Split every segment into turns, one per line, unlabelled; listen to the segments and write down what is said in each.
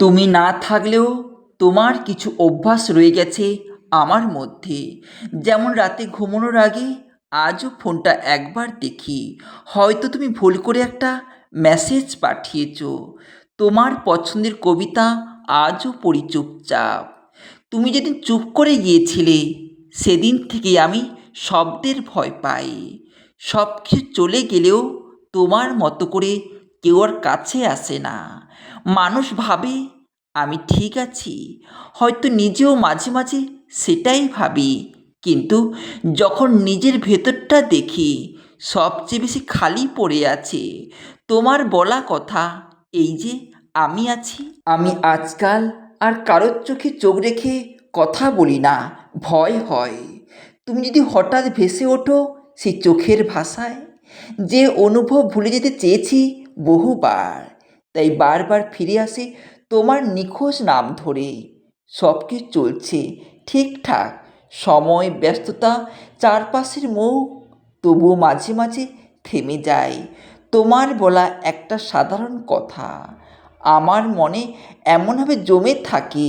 তুমি না থাকলেও তোমার কিছু অভ্যাস রয়ে গেছে আমার মধ্যে। যেমন রাতে ঘুমানোর আগে আজও ফোনটা একবার দেখি। হয়তো তুমি ভুল করে একটা মেসেজ পাঠিয়েছ। তোমার পছন্দের কবিতা আজও পড়ি চুপচাপ। তুমি যেদিন চুপ করে গিয়েছিলে, সেদিন থেকে আমি শব্দের ভয় পাই। সব কিছু চলে গেলেও তোমার মতো করে কেউ আর কাছে আসে না। মানুষ ভাবে, আমি ঠিক আছি। হয়তো নিজেও মাঝে মাঝে সেটাই ভাবি। কিন্তু যখন নিজের ভেতরটা দেখি, সবচেয়ে বেশি খালি পড়ে আছে তোমার বলা কথা, এই যে আমি আছি। আমি আজকাল আর কারোর চোখে চোখ রেখে কথা বলি না, ভয় হয়। তুমি যদি হঠাৎ ভেসে ওঠো সেই চোখের ভাষায়, যে অনুভব ভুলে যেতে চেয়েছি বহুবার। তাই বারবার ফিরে আসে তোমার নিখোঁজ নাম ধরে সব কিছু চলছে ঠিকঠাক, সময়, ব্যস্ততা, চারপাশের মুখ তবুও মাঝে মাঝে থেমে যায়। তোমার বলা একটা সাধারণ কথা, আমার মনে এমনভাবে জমে থাকে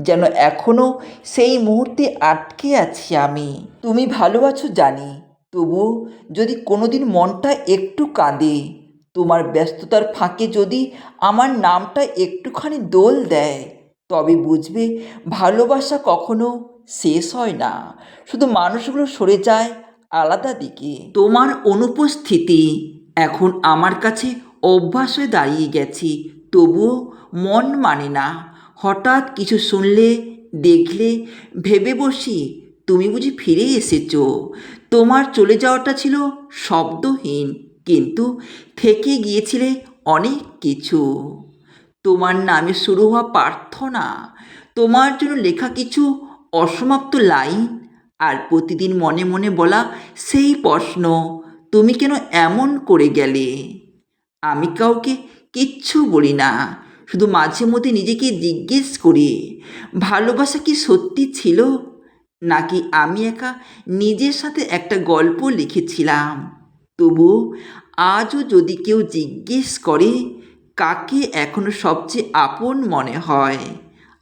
যেন এখনও সেই মুহূর্তে আটকে আছি আমি। তুমি ভালো আছো জানি তবু যদি কোনোদিন মনটা একটু কাঁদে তোমার ব্যস্ততার ফাঁকে যদি আমার নামটা একটুখানি দোল দেয়, তবে বুঝবে ভালোবাসা কখনো শেষ হয় না। শুধু মানুষগুলো সরে যায় আলাদা দিকে। তোমার অনুপস্থিতি এখন আমার কাছে অভ্যাস হয়ে দাঁড়িয়ে গেছি, তবুও মন মানে না। হঠাৎ কিছু শুনলে, দেখলে, ভেবে বসি তুমি বুঝি ফিরে এসেছ। তোমার চলে যাওয়াটা ছিল শব্দহীন। কিন্তু থেকে গিয়েছিলে অনেক কিছু। তোমার নামে শুরু হওয়া প্রার্থনা, তোমার জন্য লেখা কিছু অসমাপ্ত লাইন আর প্রতিদিন মনে মনে বলা সেই প্রশ্ন, তুমি কেন এমন করে গেলে? আমি কাউকে কিচ্ছু বলি না, শুধু মাঝে মধ্যে নিজেকে জিজ্ঞেস করি, ভালোবাসা কি সত্যি ছিল? নাকি, আমি একা নিজের সাথে একটা গল্প লিখেছিলাম। তবু আজও যদি কেউ জিজ্ঞেস করে, কাকে এখনও সবচেয়ে আপন মনে হয়?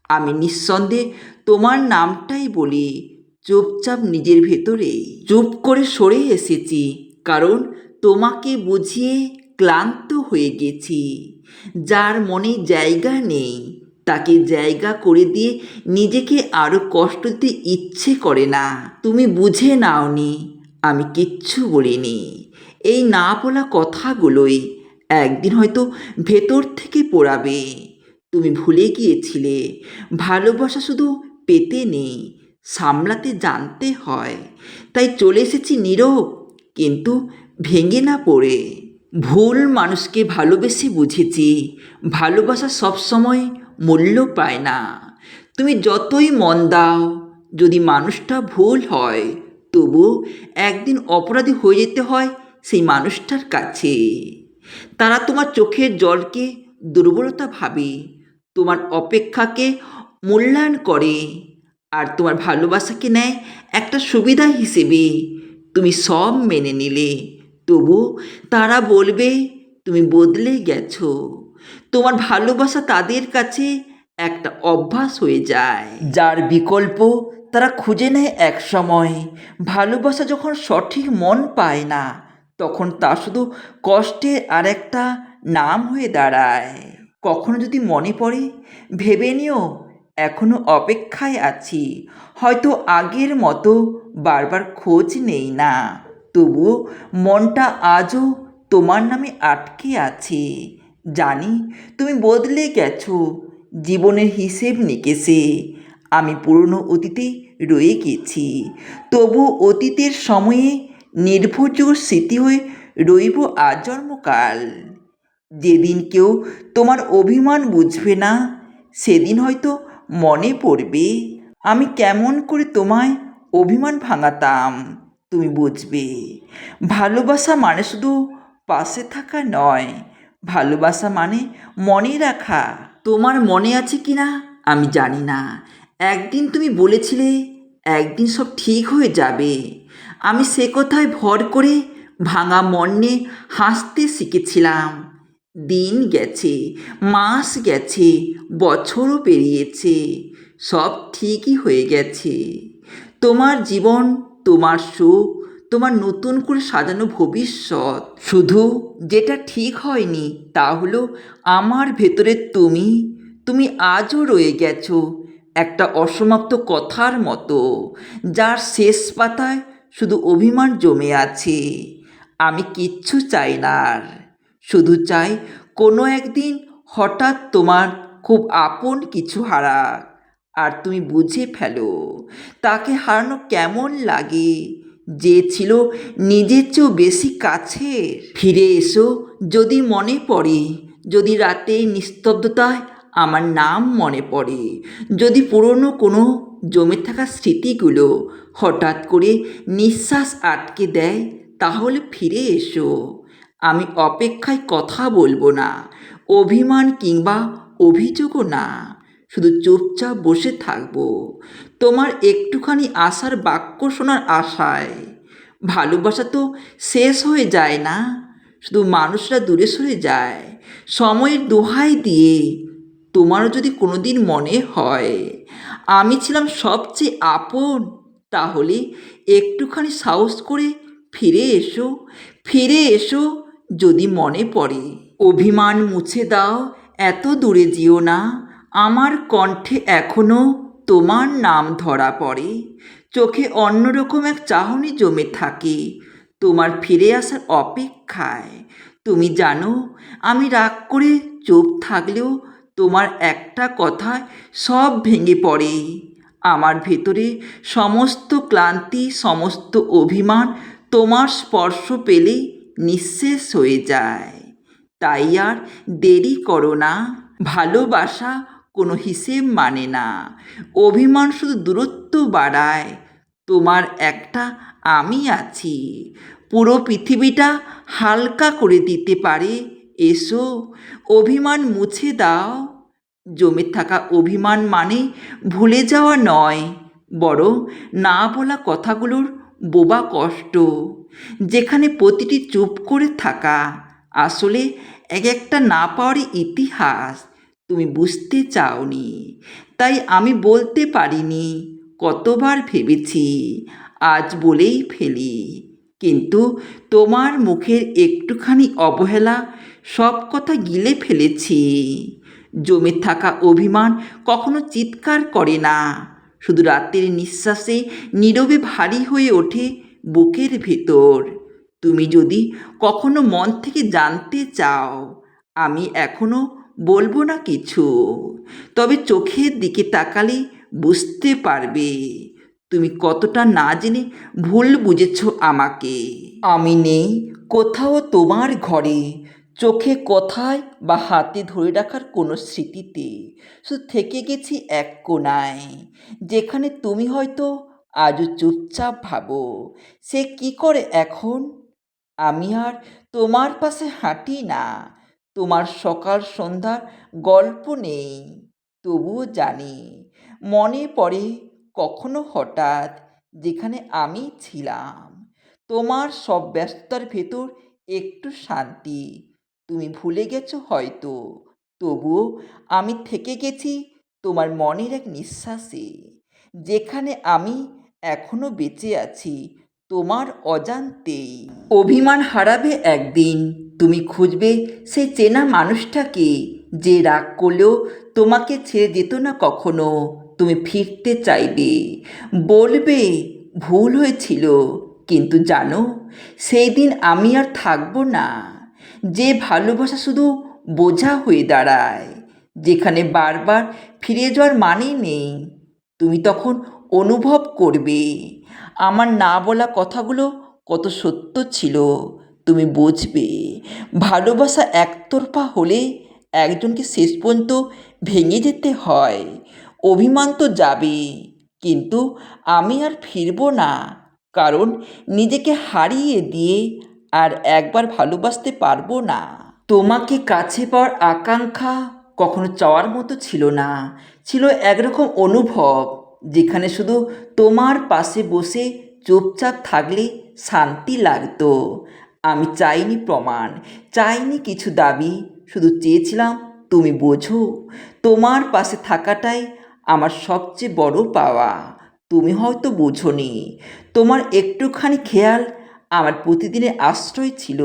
আমি নিঃসন্দেহে তোমার নামটাই বলি, চুপচাপ নিজের ভেতরে। চুপ করে সরে এসেছি, কারণ তোমাকে বুঝিয়ে ক্লান্ত হয়ে গেছি। যার মনে জায়গা নেই, তাকে জায়গা করে দিয়ে নিজেকে আরও কষ্ট দিতে ইচ্ছে করে না। তুমি বুঝে নাওনি, আমি কিচ্ছু বলিনি। এই না বলা কথাগুলোই একদিন হয়তো ভেতর থেকে পোড়াবে। তুমি ভুলে গিয়েছিলে। ভালোবাসা শুধু পেতে নেই, সামলাতে জানতে হয়। তাই চলে এসেছি নীরব, কিন্তু ভেঙে না পড়ে। ভুল মানুষকে ভালোবেসে বুঝেছি। ভালোবাসা সবসময় মূল্য পায় না। তুমি যতই মন দাও, যদি মানুষটা ভুল হয় তবু একদিন অপরাধী হয়ে যেতে হয় সেই মানুষটার কাছে। তারা তোমার চোখের জলকে দুর্বলতা ভাবে, তোমার অপেক্ষাকে মূল্যায়ন করে আর তোমার ভালোবাসাকে নেয় একটা সুবিধা হিসেবে। তুমি সব মেনে নিলে, তবু তারা বলবে, তুমি বদলে গেছো। তোমার ভালোবাসা তাদের কাছে একটা অভ্যাস হয়ে যায়। যার বিকল্প তারা খুঁজে নেয় এক সময় ভালোবাসা যখন সঠিক মন পায় না তখন তা শুধু কষ্টের আর একটা নাম হয়ে দাঁড়ায়। কখনো যদি মনে পড়ে, ভেবে নিও, এখনও অপেক্ষায় আছি। হয়তো আগের মতো বারবার খোঁজ নেই না। তবুও মনটা আজও তোমার নামে আটকে আছে। জানি তুমি বদলে গেছো, জীবনের হিসেব নিকেশে আমি পুরনো অতীতে রয়ে গেছি। তবু অতীতের সময়ে নির্ভরযোগ্য স্মৃতি হয়ে রইব আজন্মকাল। যেদিন কেউ তোমার অভিমান বুঝবে না, সেদিন হয়তো মনে পড়বে, আমি কেমন করে তোমায় অভিমান ভাঙাতাম, তুমি বুঝবে। ভালোবাসা মানে শুধু পাশে থাকা নয়, ভালোবাসা মানে মনে রাখা, তোমার মনে আছে কি না আমি জানি না। একদিন তুমি বলেছিলে, একদিন সব ঠিক হয়ে যাবে। আমি সে কথায় ভর করে ভাঙা মর্নে হাসতে শিখেছিলাম। দিন গেছে, মাস গেছে, বছরও পেরিয়েছে, সব ঠিকই হয়ে গেছে। তোমার জীবন, তোমার সুখ, তোমার নতুন করে সাজানো ভবিষ্যৎ, শুধু যেটা ঠিক হয়নি তা হলো আমার ভেতরে তুমি তুমি আজও রয়ে গেছো একটা অসমাপ্ত কথার মতো, যার শেষ পাতায় শুধু অভিমান জমে আছে। আমি কিচ্ছু চাই না আর। শুধু চাই কোনো একদিন হঠাৎ তোমার খুব আপন কিছু হারাক। আর তুমি বুঝে ফেলো, তাকে হারানো কেমন লাগে? যে ছিল নিজের চেয়েও বেশি কাছে ফিরে এসো যদি মনে পড়ে, যদি রাতে নিস্তব্ধতায় আমার নাম মনে পড়ে, যদি পুরনো কোনো জমে থাকা স্মৃতিগুলো হঠাৎ করে নিঃশ্বাস আটকে দেয়, তাহলে ফিরে এসো। আমি অপেক্ষায় কথা বলব না, অভিমান কিংবা অভিযোগও না, শুধু চুপচাপ বসে থাকব। তোমার একটুখানি আশার বাক্য শোনার আশায়। ভালোবাসা তো শেষ হয়ে যায় না, শুধু মানুষরা দূরে সরে যায়। সময়ের দোহাই দিয়ে তোমারও যদি কোনোদিন মনে হয় আমি ছিলাম সবচেয়ে আপন, তাহলে একটুখানি সাহস করে ফিরে এসো ফিরে এসো যদি মনে পড়ে। অভিমান মুছে দাও, এত দূরে যেও না, আমার কণ্ঠে এখনও তোমার নাম ধরা পড়ে। চোখে অন্যরকম এক চাহনি জমে থাকে, তোমার ফিরে আসার অপেক্ষায়। তুমি জানো, আমি রাগ করে চুপ থাকলেও তোমার একটা কথায় সব ভেঙে পড়ে। আমার ভেতরে সমস্ত ক্লান্তি, সমস্ত অভিমান তোমার স্পর্শ পেলে নিঃশেষ হয়ে যায়। তাই আর দেরি করো না। ভালোবাসা কোনো হিসেব মানে না। অভিমান শুধু দূরত্ব বাড়ায়। তোমার একটা আমি আছি। পুরো পৃথিবীটা হালকা করে দিতে পারে। এসো, অভিমান মুছে দাও। জমে থাকা অভিমান মানে ভুলে যাওয়া নয় বড় না বলা কথাগুলোর বোবা কষ্ট। যেখানে প্রতিটি চুপ করে থাকা আসলে এক একটা না পাওয়ারই ইতিহাস তুমি বুঝতে চাওনি। তাই আমি বলতে পারিনি, কতবার ভেবেছি আজ বলেই ফেলি। কিন্তু তোমার মুখের একটুখানি অবহেলা সব কথা গিলে ফেলেছি। জমে থাকা অভিমান কখনো চিৎকার করে না। শুধু রাতের নিঃশ্বাসে নীরবে ভারী হয়ে ওঠে বুকের ভেতর। তুমি যদি কখনো মন থেকে জানতে চাও, আমি এখনও বলব না কিছু। তবে চোখের দিকে তাকালে বুঝতে পারবে। তুমি কতটা না জেনে ভুল বুঝেছ আমাকে। আমি নেই কোথাও তোমার ঘরে। চোখে কথায় বা হাতে ধরে রাখার কোনো স্মৃতিতে শুধু থেকে গেছি এক কোনায় যেখানে তুমি হয়তো আজও চুপচাপ ভাবো, সে কি করে এখন? আমি আর তোমার পাশে হাঁটি না, তোমার সকাল সন্ধ্যার গল্প নেই, তবুও জানি মনে পড়ে কখনো হঠাৎ যেখানে আমি ছিলাম। তোমার সব ব্যস্ততার ভেতর একটু শান্তি তুমি ভুলে গেছো হয়তো। তবুও আমি থেকে গেছি তোমার মনের এক নিঃশ্বাসে, যেখানে আমি এখনও বেঁচে আছি তোমার অজান্তেই। অভিমান হারাবে একদিন, তুমি খুঁজবে সেই চেনা মানুষটাকে যে রাগ করলেও তোমাকে ছেড়ে যেত না কখনো, তুমি ফিরতে চাইবে। বলবে, ভুল হয়েছিল। কিন্তু জানো, সেই দিন আমি আর থাকব না। যে ভালোবাসা শুধু বোঝা হয়ে দাঁড়ায়, যেখানে বারবার ফিরে যাওয়ার মানে নেই, তুমি তখন অনুভব করবে। আমার না বলা কথাগুলো কত সত্য ছিল, তুমি বুঝবে। ভালোবাসা একতরফা হলে একজনকে শেষ পর্যন্ত ভেঙে যেতে হয়, অভিমান তো যাবে। কিন্তু আমি আর ফিরবো না, কারণ নিজেকে হারিয়ে দিয়ে আর একবার ভালোবাসতে পারব না। তোমাকে কাছে পাওয়ার আকাঙ্ক্ষা কখনো চাওয়ার মতো ছিল না। ছিল একরকম অনুভব, যেখানে শুধু তোমার পাশে বসে চুপচাপ থাকলে শান্তি লাগতো। আমি চাইনি প্রমাণ, চাইনি কিছু দাবি, শুধু চেয়েছিলাম তুমি বোঝো, তোমার পাশে থাকাটাই আমার সবচেয়ে বড় পাওয়া। তুমি হয়তো বোঝনি। তোমার একটুখানি খেয়াল আমার প্রতিদিনের আশ্রয় ছিল।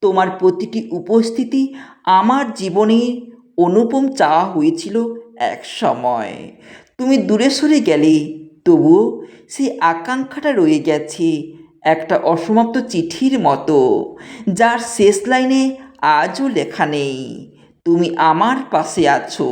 তোমার প্রতিটি উপস্থিতি আমার জীবনের অনুপম চাওয়া হয়েছিল এক সময়। তুমি দূরে সরে গেলে, তবুও সেই আকাঙ্ক্ষাটা রয়ে গেছে একটা অসমাপ্ত চিঠির মতো, যার শেষ লাইনে আজও লেখা নেই। তুমি আমার পাশে আছো।